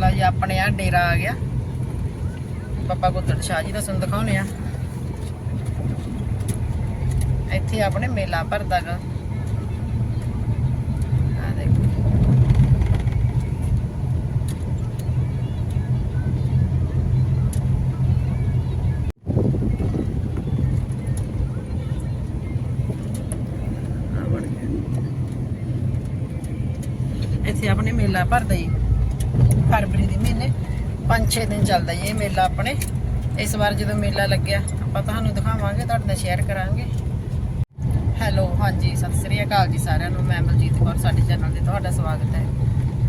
ਲਓ ਜੀ, ਆਪਣੇ ਆ ਡੇਰਾ ਆ ਗਿਆ। ਬਾਬਾ ਗੁੱਦੜ ਸ਼ਾਹ ਜੀ ਦਾ ਸਾਨੂੰ ਦਿਖਾਉਣੇ ਆ। ਇੱਥੇ ਆਪਣੇ ਮੇਲਾ ਭਰਦਾ ਗਾ। ਦੇਖੋ। ਇੱਥੇ ਆਪਣੇ ਮੇਲਾ ਭਰਦਾ ਜੀ। ਫਰਵਰੀ ਦੇ ਮਹੀਨੇ 5-6 ਦਿਨ ਚੱਲਦਾ ਜੀ ਇਹ ਮੇਲਾ ਆਪਣੇ। ਇਸ ਵਾਰ ਜਦੋਂ ਮੇਲਾ ਲੱਗਿਆ, ਆਪਾਂ ਤੁਹਾਨੂੰ ਦਿਖਾਵਾਂਗੇ, ਤੁਹਾਡੇ ਨਾਲ ਸ਼ੇਅਰ ਕਰਾਂਗੇ। ਹੈਲੋ ਹਾਂਜੀ, ਸਤਿ ਸ੍ਰੀ ਅਕਾਲ ਜੀ ਸਾਰਿਆਂ ਨੂੰ। ਮੈਂ ਮਲਜੀਤ ਕੌਰ, ਸਾਡੇ ਚੈਨਲ ਤੇ ਤੁਹਾਡਾ ਸਵਾਗਤ ਹੈ।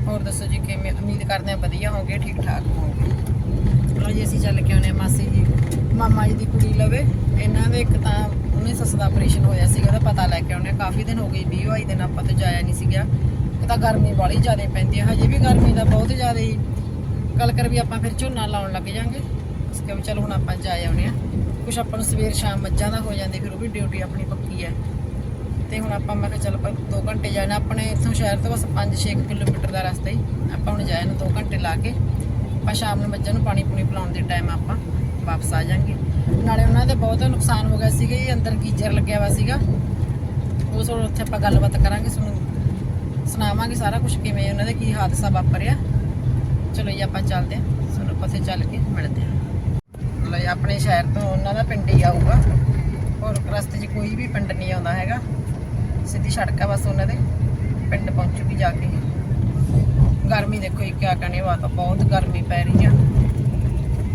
ਹੋਰ ਦੱਸੋ ਜੀ, ਕਿਵੇਂ? ਉਮੀਦ ਕਰਦੇ ਹਾਂ ਵਧੀਆ ਹੋਵੋਗੇ ਠੀਕ ਠਾਕ ਹੋਵੋਗੇ। ਚਲੋ ਜੀ, ਅਸੀਂ ਚੱਲ ਕੇ ਆਉਨੇ ਹਾਂ, ਮਾਸੀ ਜੀ। ਮਾਮਾ ਜੀ ਦੀ ਕੁੜੀ ਲਵੇ। ਇਹਨਾਂ ਦੇ ਇੱਕ ਤਾਂ ਉਹਨੇ ਸੱਸ ਦਾ ਆਪਰੇਸ਼ਨ ਹੋਇਆ ਸੀਗਾ, ਉਹਦਾ ਪਤਾ ਲੈ ਕੇ ਆਉਨੇ ਕਾਫੀ ਦਿਨ ਹੋ ਗਏ 20 22 ਦਿਨ ਆਪਾਂ ਤੇ ਜਾਇਆ ਨਹੀਂ ਸੀਗਾ। ਤਾਂ ਗਰਮੀ ਬਾਲੀ ਜ਼ਿਆਦਾ ਪੈਂਦੀ ਹੈ ਹਜੇ ਵੀ ਗਰਮੀ ਦਾ ਬਹੁਤ ਜ਼ਿਆਦਾ ਹੀ। ਕੱਲ ਕਰ ਵੀ ਆਪਾਂ ਫਿਰ ਝੋਨਾ ਲਾਉਣ ਲੱਗ ਜਾਾਂਗੇ। ਇਸ ਕਰਕੇ ਚਲੋ ਹੁਣ ਆਪਾਂ ਜਾ ਆਉਨੇ ਆ ਕੁਛ ਆਪਾਂ ਨੂੰ ਸਵੇਰ ਸ਼ਾਮ ਮੱਝਾਂ ਦਾ ਹੋ ਜਾਂਦੇ, ਫਿਰ ਉਹ ਵੀ ਡਿਊਟੀ ਆਪਣੀ ਪੱਕੀ ਹੈ ਤੇ ਹੁਣ ਆਪਾਂ ਮੈਂ ਕਿਹਾ ਚੱਲ ਆਪਾਂ 2 ਘੰਟੇ ਜਾਣਾ ਆਪਣੇ ਇੱਥੋਂ ਸ਼ਹਿਰ ਤੋਂ ਬਸ 5-6 ਕਿਲੋਮੀਟਰ ਦਾ ਰਸਤਾ ਹੀ। ਆਪਾਂ ਹੁਣ ਜਾਇਆ ਨੂੰ 2 ਘੰਟੇ ਲਾ ਕੇ। ਆਪਾਂ ਸ਼ਾਮ ਨੂੰ ਮੱਝਾਂ ਨੂੰ ਪਾਣੀ ਪੂਣੀ ਪਿਲਾਉਣ ਦੇ ਟਾਈਮ ਆਪਾਂ ਵਾਪਸ ਆ ਜਾਾਂਗੇ। ਨਾਲੇ ਉਹਨਾਂ ਦੇ ਬਹੁਤ ਨੁਕਸਾਨ ਹੋ ਗਿਆ ਸੀਗਾ ਜੀ ਅੰਦਰ ਗੀਜ਼ਰ ਲੱਗਿਆ ਹੋਇਆ ਸੀਗਾ। ਉਹ ਸੋ ਉੱਥੇ ਆਪਾਂ ਗੱਲਬਾਤ ਕਰਾਂਗੇ, ਤੁਹਾਨੂੰ ਸੁਣਾਵਾਂਗੇ ਸਾਰਾ ਕੁਝ ਕਿਵੇਂ ਉਹਨਾਂ ਦਾ ਕੀ ਹਾਦਸਾ ਵਾਪਰਿਆ। ਚਲੋ ਜੀ, ਆਪਾਂ ਚੱਲਦੇ ਹਾਂ। ਤੁਹਾਨੂੰ ਪਾਸੇ ਚੱਲ ਕੇ ਮਿਲਦੇ ਹਾਂ। ਲੋ ਆਪਣੇ ਸ਼ਹਿਰ ਤੋਂ ਉਹਨਾਂ ਦਾ ਪਿੰਡ ਹੀ ਆਊਗਾ। ਹੋਰ ਰਸਤੇ 'ਚ ਕੋਈ ਵੀ ਪਿੰਡ ਨਹੀਂ ਆਉਂਦਾ ਹੈਗਾ। ਸਿੱਧੀ ਸੜਕ ਆ ਬਸ ਉਹਨਾਂ ਦੇ ਪਿੰਡ ਪਹੁੰਚੂਗੀ ਜਾ ਕੇ। ਗਰਮੀ ਦੇਖੋ ਇਹ ਕਿਆ ਕਹਨੇ ਵਾ ਤਾਂ ਬਹੁਤ ਗਰਮੀ ਪੈ ਰਹੀ ਆ।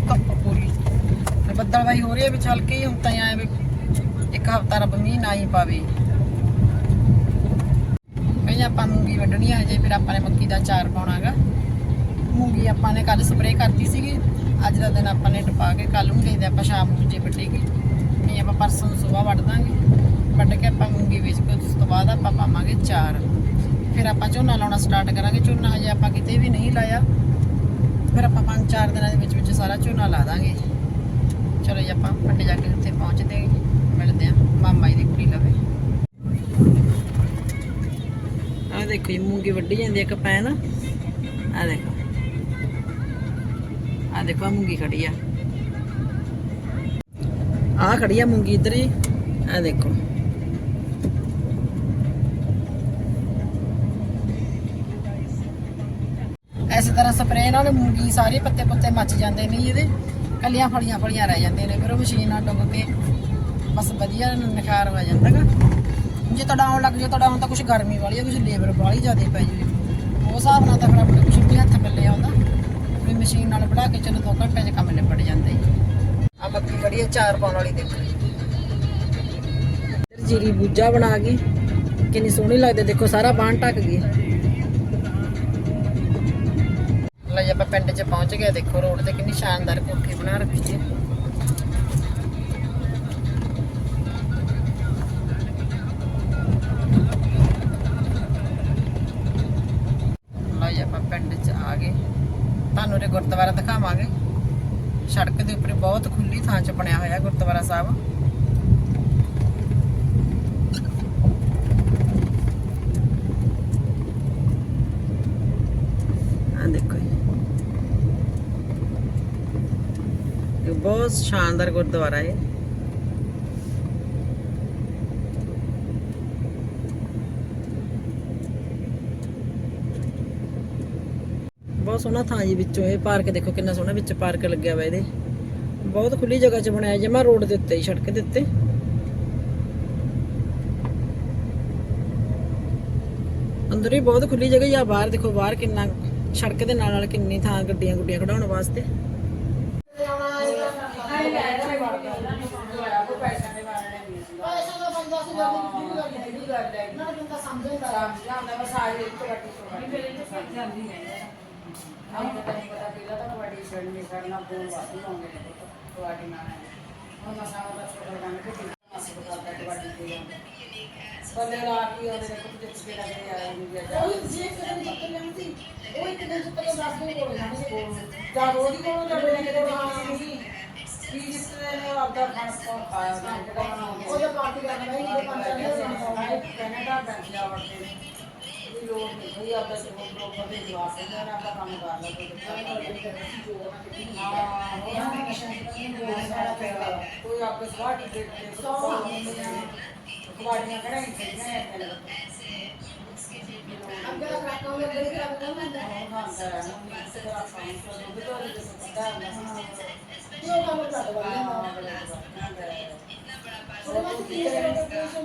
ਧੁੱਪ ਪੂਰੀ। ਬੱਦਲਵਾਈ ਹੋ ਰਹੀ ਹੈ ਵਿੱਚ ਹਲਕੇ ਹੀ ਹੁਣ ਤਾਂ ਆਏ ਵੀ ਇੱਕ ਹਫਤਾ ਰੱਬ ਮੀਂਹ ਨਾ ਹੀ ਪਾਵੇ। ਆਪਾਂ ਮੂੰਗੀ ਵੱਢਣੀ ਹੈ ਹਜੇ, ਫਿਰ ਆਪਾਂ ਨੇ ਮੱਕੀ ਦਾ ਚਾਰ ਪਾਉਣਾਗਾ। ਮੂੰਗੀ ਆਪਾਂ ਨੇ ਕੱਲ ਸਪਰੇਅ ਕਰਤੀ ਸੀਗੀ। ਅੱਜ ਦਾ ਦਿਨ ਆਪਾਂ ਨੇ ਟਪਾ ਕੇ ਕੱਲ ਨੂੰ ਦੇਖਦੇ ਆਪਾਂ ਸ਼ਾਮ ਨੂੰ ਜੇ ਵੱਢੇਗੀ। ਨਹੀਂ, ਆਪਾਂ ਪਰਸੋਂ ਨੂੰ ਸਵੇਰ ਵੱਢ ਦਾਂਗੇ। ਵੱਢ ਕੇ ਆਪਾਂ ਮੂੰਗੀ ਵੇਚ ਕੇ ਉਸ ਤੋਂ ਬਾਅਦ ਆਪਾਂ ਪਾਵਾਂਗੇ ਚਾਰ ਫਿਰ ਆਪਾਂ ਝੋਨਾ ਲਾਉਣਾ ਸਟਾਰਟ ਕਰਾਂਗੇ। ਝੋਨਾ ਹਜੇ ਆਪਾਂ ਕਿਤੇ ਵੀ ਨਹੀਂ ਲਾਇਆ। ਫਿਰ ਆਪਾਂ ਪੰਜ ਚਾਰ ਦਿਨਾਂ ਦੇ ਵਿੱਚ ਵਿੱਚ ਸਾਰਾ ਝੋਨਾ ਲਾ ਦਾਂਗੇ। ਚਲੋ ਜੀ, ਆਪਾਂ ਪਿੰਡ ਜਾ ਕੇ ਉੱਥੇ ਪਹੁੰਚਦੇ ਮਿਲਦੇ ਹਾਂ। ਮਾਮਾ ਜੀ ਦੀ ਕੁੜੀ ਲਵੇ ਆ ਦੇਖੋ ਜੀ, ਮੂੰਗੀ ਵੱਢੀ ਜਾਂਦੀ ਹੈ ਕਪੈਨ ਆ ਦੇਖੋ। ਆ ਦੇਖੋ, ਆਹ ਮੂੰਗੀ ਖੜੀ ਆ। ਆ ਖੜੀ ਆ ਮੂੰਗੀ ਇੱਧਰ ਹੀ ਆ ਦੇਖੋ। ਐਸੇ ਤਰ੍ਹਾਂ ਸਪਰੇਅ ਨਾਲ ਮੂੰਗੀ ਸਾਰੇ ਪੱਤੇ ਪੁੱਤੇ ਮੱਚ ਜਾਂਦੇ ਨੇ ਜੀ ਇਹਦੇ। ਕੱਲੀਆਂ ਫਲੀਆਂ ਫਲੀਆਂ ਰਹਿ ਜਾਂਦੇ ਨੇ, ਫਿਰ ਉਹ ਮਸ਼ੀਨ ਨਾਲ ਡੁੱਬ ਕੇ ਬਸ ਵਧੀਆ ਨਿਖਾਰ ਹੋ ਜਾਂਦਾਗਾ ਜੇ ਤੁਹਾਡਾ ਆਉਣ ਲੱਗ ਜੇ ਤੁਹਾਡਾ ਹੁਣ ਤਾਂ ਕੁਝ ਗਰਮੀ ਵਾਲੀ ਆ ਕੁਝ ਲੇਬਰ ਵਾਲੀ ਜ਼ਿਆਦਾ ਪੈ ਜੂ ਉਹ ਹਿਸਾਬ ਨਾਲ ਤਾਂ ਫਿਰ ਆਪਣੇ ਕੁਝ ਵੀ ਹੱਥ ਪੱਲੇ ਆਉਂਦਾ ਵੀ ਮਸ਼ੀਨ ਨਾਲ ਬਣਾ ਕੇ ਚਲੋ 2 ਘੰਟੇ 'ਚ ਕੰਮ ਨਿਬੜ ਜਾਂਦਾ ਜੀ ਆ ਮੱਕੀ ਬੜੀ ਆ, ਚਾਰ ਪਾਉਣ ਵਾਲੀ ਦੇਖੋ ਜੀਰੀ ਬੂਜਾ ਬਣਾ ਗਈ। ਕਿੰਨੀ ਸੋਹਣੀ ਲੱਗਦੀ ਦੇਖੋ ਸਾਰਾ ਬਾਣ ਢੱਕ ਗਈ ਲੈ ਆਪਾਂ ਪਿੰਡ 'ਚ ਪਹੁੰਚ ਗਏ ਦੇਖੋ ਰੋਡ ਤੇ ਕਿੰਨੀ ਸ਼ਾਨਦਾਰ ਕੋਠੀ ਬਣਾ ਰੱਖੀ ਹੈ ਪਿੰਡ 'ਚ ਆ ਗਏ। ਤੁਹਾਨੂੰ ਇਹ ਗੁਰਦੁਆਰਾ ਦਿਖਾਵਾਂਗੇ। ਸੜਕ ਦੇ ਉੱਪਰ ਬਹੁਤ ਖੁੱਲੀ ਥਾਂ 'ਚ ਬਣਿਆ ਹੋਇਆ ਗੁਰਦੁਆਰਾ ਸਾਹਿਬ। ਆ ਦੇਖੋ ਇਹ ਬਹੁਤ ਸ਼ਾਨਦਾਰ ਗੁਰਦੁਆਰਾ ਹੈ। ਬਹੁਤ ਸੋਹਣਾ ਥਾਂ ਜੀ ਵਿੱਚੋਂ ਇਹ ਪਾਰਕ ਦੇਖੋ ਕਿੰਨਾ ਸੋਹਣਾ ਵਿੱਚ ਪਾਰਕ ਲੱਗਿਆ ਹੋਇਆ ਇਹਦੇ। ਬਹੁਤ ਖੁੱਲੀ ਜਗ੍ਹਾ 'ਚ ਬਣਾਇਆ ਜਮਾ ਰੋਡ ਦੇ ਉੱਤੇ ਹੀ ਸੜਕ ਦੇ ਉੱਤੇ। ਅੰਦਰ ਹੀ ਬਹੁਤ ਖੁੱਲੀ ਜਗ੍ਹਾ ਹੀ ਆ ਬਾਹਰ ਦੇਖੋ ਬਾਹਰ ਕਿੰਨਾ ਸੜਕ ਦੇ ਨਾਲ ਨਾਲ ਕਿੰਨੀ ਥਾਂ ਗੱਡੀਆਂ ਗੁੱਡੀਆਂ ਖੜਾਉਣ ਵਾਸਤੇ। ਬੰਦੇ ਲਾ ਕੇ ਉਹਦੇ ਕੋਲ ਜਿੱਤ ਕੇ ਲੱਗੇ ਆ ਉਹ ਜੇ ਕਰਨ ਚੱਕਰ ਲੈਂਦੀ ਉਹ ਇੱਕ ਦਿਨ ਚੱਕਰ ਦੱਸ ਦੇ ਕੋਲ ਜਾਣਗੇ ਜਾਂ ਰੋਜ਼ ਹੀ ਕੋਲ ਲੱਗੇ ਨੇ ਕਿਤੇ ਨਹੀਂ ਕੀ ਜਿਸ ਨੇ ਆਪਦਾ ਖਾਣਾ ਖਾਇਆ ਨਾ ਜਿਹੜਾ ਉਹਦਾ ਪਾਰਟੀ ਕਰਨਾ ਨਹੀਂ ਇਹ ਪੰਜ ਚਾਰ ਦਿਨ ਹੋਣਾ ਹੈ ਕੈਨੇਡਾ ਬੈਠਿਆ ਵਰਤੇ ਕੋਈ ਲੋੜ ਨਹੀਂ ਕੋਈ ਆਪਦਾ ਸਗੋਂ ਪ੍ਰੋਪਰ ਦੇ ਜਵਾਬ ਦੇ ਦੇਣਾ ਆਪਾਂ ਕੰਮ ਕਰ ਲਾ ਕੋਈ ਕੋਈ ਆਪਦਾ ਸਵਾਟੀ ਦੇ ਕੁਵਾੜੀਆਂ ਕਢਾਈ ਚਾਹੀਦੀਆਂ ਨੇ ਅੱਗੇ ਦਾ ਕਰਾਕਾ ਉਹ ਬੜੀ ਖਰਾਬ ਕਰ ਲੈਂਦਾ ਤੇ ਉਹ ਕੰਮ ਕਰ ਦਵਾਂਗਾ ਉਹ ਮੈਂ ਕੀ ਲੋਕੇਸ਼ਨ ਦੀ ਅੱਛਾ ਸੋ ਬੜੀ ਬੜੀ ਖੁਵਾਰੀ ਹੋ। ਗਈ ਸੀ ਅੱਛਾ ਆ ਚੱਕਰ ਦਾ ਚੂੜੀਆ ਵੀ ਲੈ ਗਏ ਨੇ ਪੰਜਾਬ ਨਾ ਮੰਨਦਾ ਪੰਜਾਬ ਖਾਂ ਤੋਂ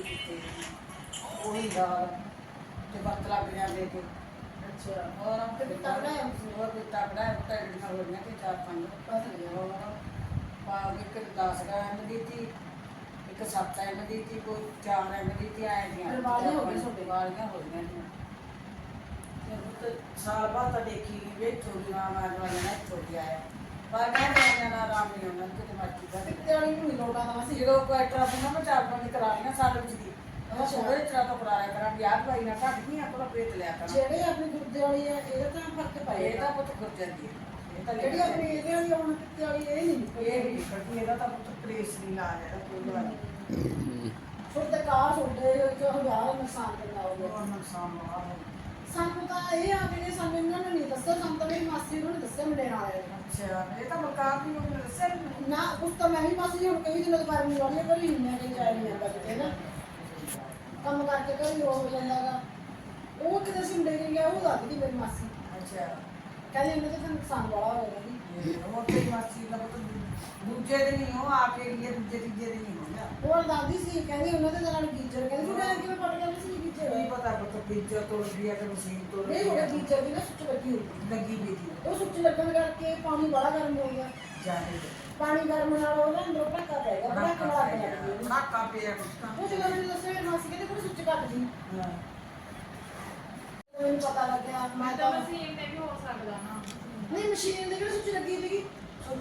ਕੀਤੇ ਉਹੀ ਦਾ ਤੇ ਬਤਲਾ ਬਿਨਾ ਦੇ ਕੇ ਅੱਛਾ ਹੋਰ ਤੇ ਵੀ ਤਗੜਾ ਹੈ ਹੋਰ ਵੀ ਤਗੜਾ ਹੈ ਟੈਡੀਆਂ ਹੋ ਗਈਆਂ ਕਿ ਚਾਰ ਪੰਜ ਪਾਸੇ ਹੋਰ ਪਾ ਇੱਕ 10 ਗ੍ਰਾਮ ਦੀ ਤੀ ਇੱਕ 7 ਐਮ ਦੀ ਤੀ ਕੋਈ 4 ਐਮ ਦੀ ਤੀ ਆਏ ਦੀਆਂ। ਫਿਰ ਵਾਲੀਆਂ ਹੋ ਗਈਆਂ ਤੁਹਾਡੇ। ਵਾਲੀਆਂ ਹੋ ਗਈਆਂ ਨੇ ਤੇ ਉਹ ਤਾਂ ਸਾਲ ਬਾਅਦ ਤਾਂ ਦੇਖੀ ਗਈ ਵੇ ਛੋਟੀ ਮਾਂ ਮਾਂ ਵਾਲੀ ਨਾ ਛੋਟੀ ਆਇਆ। ਪਰ ਮੈਂ ਇਹਨਾਂ ਨਾਲ ਆਰਾਮ ਨਹੀਂ ਹੁੰਦਾ ਕਿਤੇ ਮਰਜ਼ੀ ਦਾ ਤੇ ਵਾਲੀ ਨੂੰ ਲੋਟਾ ਦਾ ਸੀ ਜਦੋਂ ਕੋਈ ਟਰਾਫੀ ਨਾ ਮੈਂ ਚਾਰ ਪੰਜ ਕਰਾ ਲਈਆਂ ਸਾਲ ਵਿੱਚ ਦੀ। ਉਹ। ਸੋਹਣੇ ਚਰਾ ਤੋਂ ਕਰਾ ਲਿਆ ਕਰਾਂ ਵਿਆਹ ਭਾਈ ਨਾ ਘੱਟ ਨਹੀਂ ਆਪਣਾ ਪੇਟ ਲਿਆ ਕਰਾਂ। ਜਿਹੜੇ ਆਪਣੀ ਗੁਰਦੇ ਵਾਲੀ ਹੈ ਇਹਦਾ ਤਾਂ ਫ਼ਰਕ ਇਹ ਪਏਗਾ ਤਾਂ ਪੁੱਤ ਗੁਰ ਜਾਂਦੀ ਹੈ ਇਹ ਤਾਂ ਜਿਹੜੀ ਆਪਣੀ ਇਹਦੇ ਵਾਲੀ ਹੁਣ ਕਿਤੇ ਵਾਲੀ ਇਹ ਨਹੀਂ ਇਹ ਵੀ ਕੱਢੀ ਇਹਦਾ ਤਾਂ ਪੁੱਤ ਪ੍ਰੇਸ ਨਹੀਂ ਲਾ ਰਿਹਾ ਕੋਈ ਗੱਲ ਨਹੀਂ। ਛੋਟੇ ਕਾਰ ਛੋਟੇ ਜੋ ਹਜ਼ਾਰ ਨੁਕਸਾਨ ਕਰਨਾ ਹੋਵੇ ਨੁਕਸਾਨ ਹੋਣਾ ਸਾਨੂੰ ਤਾਂ ਇਹ ਆ ਕਿ ਸਾਨੂੰ ਇਹਨਾਂ ਨੇ ਨਹੀਂ ਦੱਸਿਆ ਸਾਨੂੰ ਤਾਂ ਮੇਰੀ ਮਾਸੀ ਨੂੰ ਦੱਸਿਆ ਮੇਰੇ ਨਾਲ ਆਏ। ਅੱਛਾ ਇਹ ਤਾਂ ਮਕਾਨ ਵੀ ਉਹਨੇ ਦੱਸਿਆ ਨਹੀਂ। ਨਾ ਉਸ ਤਾਂ ਮੈਂ ਵੀ ਮਾਸੀ ਹੁਣ ਕਈ ਦਿਨਾਂ ਤੋਂ ਬਾਅਦ ਨਹੀਂ ਵਾਲੀ ਕਰੀ ਮੈਂ ਕਿ ਜਾਈ ਨਹੀਂ ਆਂਦਾ ਕਿਤੇ ਨਾ। ਕੰਮ ਕਰਕੇ ਘਰ ਹੋ ਜਾਂਦਾਗਾ ਉਹ ਕਿਤੇ ਸਿੰਡੇ ਗਿਆ ਉਹ ਦੱਸਦੀ ਮੇਰੀ ਮਾਸੀ। ਅੱਛਾ। ਕਹਿੰਦੀ ਇਹਨੇ ਤਾਂ ਨੁਕਸਾਨ ਬੜਾ ਹੋਇਆ ਜੀ। ਉਹ ਤੇ ਮਾਸੀ ਦਾ ਪੁੱਤ ਦੂਜੇ ਦਿਨ ਹੀ ਉਹ ਆ ਕੇ ਇਹ ਦੂਜੇ ਤੀਜੇ ਦਿਨ ਹੀ ਹੋ ਗਿਆ। ਹੋਰ ਦਾਦੀ ਸੀ ਕਹਿੰਦੀ ਉਹਨਾਂ ਦੇ ਨਾਲ ਗੀਜਰ ਕਹਿੰਦੀ ਫਿਰ ਇਹ ਕਿਵੇਂ ਪਟ ਜਾਂਦੀ ਸੀ ਗੀਜਰ? ਕੀ ਪਤਾ ਪੁੱਤ ਪੀਜਰ ਤੋੜ ਗਿਆ ਤੇ ਮਸ਼ੀਨ ਤੋੜ ਨਹੀਂ ਹੋਇਆ ਗੀਜਰ ਦੀ ਨਾ ਸੁੱਚ ਲੱਗੀ ਹੋਈ ਲੱਗੀ ਵੀ ਦੀ ਉਹ ਸੁੱਚ ਲੱਗਣ ਕਰਕੇ ਪਾਣੀ ਬੜਾ ਗਰਮ ਹੋ ਗਿਆ। ਜਾਣੇ ਪਾਣੀ ਗਰਮ ਨਾਲ ਉਹਦਾ ਅੰਦਰ ਪੱਕਾ ਪੈ ਗਿਆ ਬੜਾ ਕਲਾ ਕੇ ਲੱਗ ਗਈ ਨਾਕਾ ਪਿਆ ਕੁੱਤਾ ਉਹ ਜਦੋਂ ਮੈਨੂੰ ਦੱਸਿਆ ਮਾਸੀ ਕਹਿੰਦੀ ਕੋਈ ਸੁੱਚ ਕੱਟ ਦੀ ਮੈਨੂੰ ਪਤਾ ਲੱਗਿਆ ਮੈਂ ਤਾਂ ਮਸ਼ੀਨ ਤੇ ਵੀ ਹੋ ਸਕਦਾ ਨਾ। ਨਹੀਂ ਮਸ਼ੀਨ ਦੇ ਕਿਹੜੀ ਸੁੱਚ ਲੱਗੀ ਸੀਗੀ?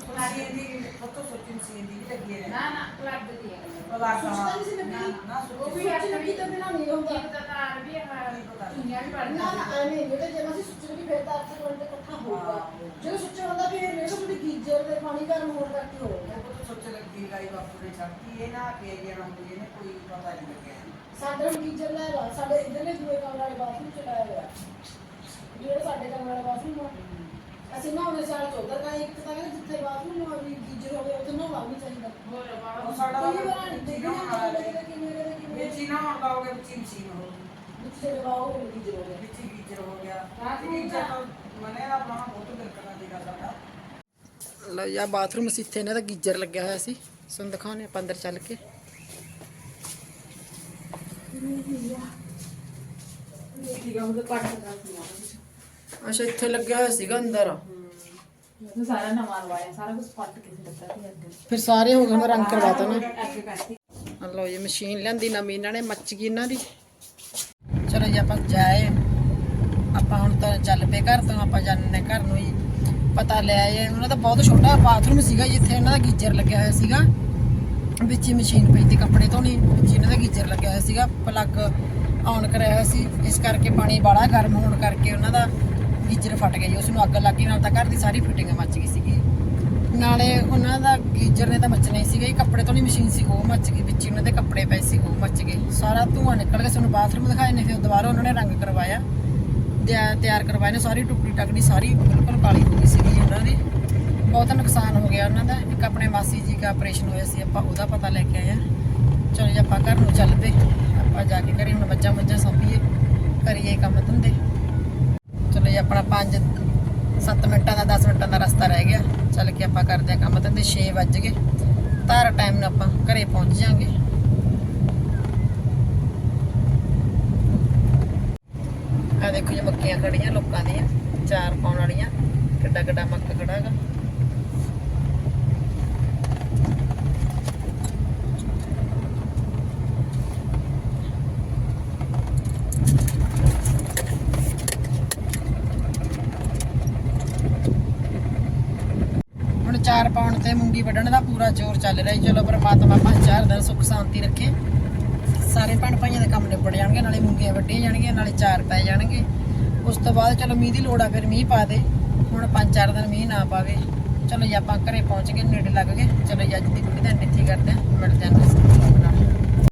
ਮਸ਼ੀਨ ਦੀ ਫੋਟੋ ਸੋਚੀ ਮਸ਼ੀਨ ਦੀ ਵੀ ਲੱਗੀ ਹੈ। ਨਾ ਨਾ ਪਲੱਗ ਦੀ ਹੈ। ਪਤਾ ਸੁੱਚ ਤਾਂ ਨਹੀਂ ਸੀ ਲੱਗੀ। ਨਾ ਉਹ ਸੁੱਚ ਵੀ ਸੁੱਚ ਲੱਗੀ ਤਾਂ ਬਿਨਾਂ ਨਹੀਂ ਹੁੰਦਾ। ਇੱਕ ਤਾਂ ਤਾਰ ਵੀ ਹੈ ਚੁੰਨੀਆਂ ਵੀ ਪੜ ਨਾ ਨਾ ਐਵੇਂ ਜਿਹੜੇ ਜੇ ਅਸੀਂ ਸੁੱਚ ਲੱਗੀ ਫਿਰ ਤਾਂ ਅਕਸਰ ਵੰਡੇ ਇਕੱਠਾ ਹੋਊਗਾ ਜਦੋਂ ਸੁੱਚ ਹੁੰਦਾ ਫਿਰ ਇਹ ਥੋੜੀ ਗੀਜਰ ਦੇ ਪਾਣੀ ਗਰਮ ਹੋਣ ਕਰਕੇ ਹੋਊਗਾ ਉਹ ਤਾਂ ਸੋਚ ਲੱਗੀ ਗਾਈ ਬਾਪੂ ਨੇ ਛੱਡਤੀ ਇਹ ਨਾ ਕਿ ਇਹ ਨਾ ਹੁੰਦੀ ਇਹਨੇ ਕੋਈ ਪਤਾ ਨਹੀਂ ਲੱਗਿਆ। ਸਾਡੇ ਹੁਣ ਗੀਜਰ ਲੈ ਲਾ ਸਾਡੇ ਇਧਰਲੇ ਦੂਏ ਕਮਰੇ ਵਾਲੇ ਬਾਥਰੂਮ ਚ ਲਾਇਆ ਹੋਇਆ ਜਿਹੜੇ ਸਾਡੇ ਕਮਰੇ ਵਾਲਾ ਬਾਥਰੂਮ ਆ ਅਸੀਂ ਨਹਾਉਣੇ ਸਾਲ ਚ ਉਧਰ ਗਏ ਇੱਕ ਤਾਂ ਕਹਿੰਦੇ ਜਿੱਥੇ ਬਾਥਰੂਮ ਆ ਵੀ ਗੀਜਰ ਹੋਵੇ ਉੱਥੇ ਨਹਾਉਣਾ ਵੀ ਚਾਹੀਦਾ। ਹੋਰ ਉਹ ਬਾਬਾ ਸਾਡਾ ਕਈ ਵਾਰ ਦੇਖਦੇ ਹਾਂ ਕਿ ਕਿਵੇਂ ਦੇ ਕਿਵੇਂ ਵਿੱਚ ਹੀ ਨਾ ਹੁਣ ਪਾਓਗੇ ਵਿੱਚ ਹੀ ਮਸ਼ੀਨ ਹੋ ਗਈ। ਵਿੱਚ ਜਿਹੜੇ ਬਾਹਰ ਹੋਵੇ। ਗੀਜਰ ਹੋਵੇ ਵਿੱਚ ਹੀ ਗੀਜਰ ਹੋ ਗਿਆ ਰਾਤ ਨੂੰ ਗੀਜਰ ਤਾਂ ਮਨੇ ਦਾ ਬਣਾਉਣਾ ਬਹੁਤ ਦਿਲਕਣਾ ਦੀ ਗੱਲ ਆ ਲਓ ਯਾ ਬਾਥਰੂਮ ਸੀ ਇੱਥੇ ਇਹਨਾਂ ਦਾ ਗੀਜ਼ਰ ਲੱਗਿਆ ਹੋਇਆ ਸੀ। ਤੁਹਾਨੂੰ ਦਿਖਾਉਂਦੇ ਆਪਾਂ ਅੰਦਰ ਚੱਲ ਕੇ। ਅੱਛਾ, ਇੱਥੇ ਲੱਗਿਆ ਹੋਇਆ ਸੀਗਾ ਅੰਦਰ। ਸਾਰਾ ਨਵਾਂ ਲਵਾਇਆ ਸਾਰਾ ਕੁਝ ਪੱਟ ਕੇ ਦਿੱਤਾ ਸੀ ਅੱਗੇ ਫਿਰ ਸਾਰੇ ਹੋ ਗਏ, ਮੈਂ ਰੰਗ ਕਰਵਾਤਾ ਨਾ। ਲਓ ਇਹ ਮਸ਼ੀਨ ਲਿਆਂਦੀ ਨਵੀਂ, ਇਹਨਾਂ ਨੇ ਮੱਚ ਗਈ ਇਹਨਾਂ ਦੀ। ਚਲੋ ਜੀ, ਆਪਾਂ ਜਾਏ ਆਪਾਂ ਹੁਣ ਤਾਂ ਚੱਲ ਪਏ ਘਰ ਤੋਂ, ਆਪਾਂ ਜਾਣੇ ਘਰ ਨੂੰ ਜੀ। ਪਤਾ ਲੈ ਆਏ, ਉਹਨਾਂ ਦਾ ਬਹੁਤ ਛੋਟਾ ਬਾਥਰੂਮ ਸੀਗਾ ਜਿੱਥੇ ਇਹਨਾਂ ਦਾ ਗੀਜ਼ਰ ਲੱਗਿਆ ਹੋਇਆ ਸੀਗਾ। ਵਿੱਚ ਹੀ ਮਸ਼ੀਨ ਪਈ ਸੀ ਕੱਪੜੇ ਧੋਣੀ, ਵਿੱਚ ਹੀ ਇਹਨਾਂ ਦਾ ਗੀਜ਼ਰ ਲੱਗਿਆ ਹੋਇਆ ਸੀਗਾ। ਪਲੱਗ ਆਨ ਕਰਿਆ ਹੋਇਆ ਸੀ, ਇਸ ਕਰਕੇ ਪਾਣੀ ਬਾਲਾ ਗਰਮ ਹੋਣ ਕਰਕੇ ਉਹਨਾਂ ਦਾ ਗੀਜ਼ਰ ਫਟ ਗਿਆ ਜੀ। ਉਸ ਨੂੰ ਅੱਗ ਲੱਗ ਗਈ ਨਾਲ ਤਾਂ ਘਰ ਦੀ ਸਾਰੀ ਫਿਟਿੰਗ ਮੱਚ ਗਈ ਸੀਗੀ। ਨਾਲੇ ਉਹਨਾਂ ਦਾ ਗੀਜ਼ਰ ਨੇ ਤਾਂ ਮੱਚਣਾ ਹੀ ਸੀਗਾ ਜੀ ਕੱਪੜੇ ਧੋਣੀ ਮਸ਼ੀਨ ਸੀ, ਉਹ ਮੱਚ ਗਈ। ਵਿੱਚ ਹੀ ਉਹਨਾਂ ਦੇ ਕੱਪੜੇ ਪਏ ਸੀ, ਉਹ ਮੱਚ ਗਏ। ਸਾਰਾ ਧੂੰਆਂ ਨਿਕਲ ਗਿਆ, ਸਾਨੂੰ ਬਾਥਰੂਮ ਦਿਖਾਏ ਨੇ, ਫਿਰ ਦੁਬਾਰਾ ਉਹਨਾਂ ਨੇ ਰੰਗ ਕਰਵਾਇਆ। ਤਿਆਰ ਕਰਵਾਏ ਨੇ, ਸਾਰੀ ਟੁਕੜੀ ਟਕੜੀ ਸਾਰੀ ਬਿਲਕੁਲ ਕਾਲੀ ਹੋ ਗਈ ਸੀਗੀ ਉਹਨਾਂ ਦੀ। ਬਹੁਤ ਨੁਕਸਾਨ ਹੋ ਗਿਆ ਉਹਨਾਂ ਦਾ। ਇੱਕ ਆਪਣੇ ਮਾਸੀ ਜੀ ਦਾ ਆਪਰੇਸ਼ਨ ਹੋਇਆ ਸੀ, ਆਪਾਂ ਉਹਦਾ ਪਤਾ ਲੈ ਕੇ ਆਏ ਆ ਚਲੋ ਜੀ, ਆਪਾਂ ਘਰ ਨੂੰ ਚੱਲ ਪਏ ਆਪਾਂ ਜਾ ਕੇ ਘਰੇ ਹੁਣ ਬੱਚਾ ਮੱਝਾਂ ਸੰਭੀਏ ਕਰੀਏ ਕੰਮ ਧੰਦੇ। ਚਲੋ ਜੀ, ਆਪਣਾ 5 7 ਮਿੰਟਾਂ ਦਾ 10 ਮਿੰਟਾਂ ਦਾ ਰਸਤਾ ਰਹਿ ਗਿਆ। ਚੱਲ ਕੇ ਆਪਾਂ ਕਰਦੇ ਆ ਕੰਮ ਧੰਦੇ 6 ਵੱਜ ਗਏ। ਤਾਰ ਟਾਈਮ ਨੂੰ ਆਪਾਂ ਘਰੇ ਪਹੁੰਚ ਜਾਾਂਗੇ ਆ ਦੇਖੋ ਜੀ, ਮੱਕੀਆਂ ਖੜੀਆਂ ਲੋਕਾਂ ਦੀਆਂ, ਚਾਰ ਪਾਉਣ ਵਾਲੀਆਂ, ਕਿੱਡਾ ਕਿੱਡਾ ਮੱਕ ਖੜਾ ਹੁਣ ਚਾਰ ਪਾਉਣ ਤੇ ਮੁੰਡੀ ਵੱਢਣ ਦਾ ਪੂਰਾ ਜ਼ੋਰ ਚੱਲ ਰਿਹਾ ਚਲੋ ਪ੍ਰਮਾਤਮਾ ਪੰਜ ਚਾਰ ਦਿਨ ਸੁੱਖ ਸ਼ਾਂਤੀ ਰੱਖੇ। ਸਾਰੇ ਭੈਣ ਭਾਈਆਂ ਦੇ ਕੰਮ ਨਿਬੜ ਜਾਣਗੇ, ਨਾਲੇ ਮੂੰਗੀਆਂ ਵੱਢੀਆਂ ਜਾਣਗੀਆਂ, ਨਾਲੇ ਚਾਰ ਪੈ ਜਾਣਗੇ। ਉਸ ਤੋਂ ਬਾਅਦ ਚਲੋ ਮੀਂਹ ਦੀ ਲੋੜ ਆ, ਫਿਰ ਮੀਂਹ ਪਾ ਦੇ। ਹੁਣ ਪੰਜ ਚਾਰ ਦਿਨ ਮੀਂਹ ਨਾ ਪਾਵੇ। ਚਲੋ ਜੀ, ਆਪਾਂ ਘਰੇ ਪਹੁੰਚ ਗਏ, ਨੇੜੇ ਲੱਗ ਗਏ। ਚਲੋ ਜੀ, ਅੱਜ ਦੀ ਵੀਡੀਓ ਦਾ ਇੱਥੇ ਕਰਦੇ ਹਾਂ ਮਿਲ ਜਾਂਦੇ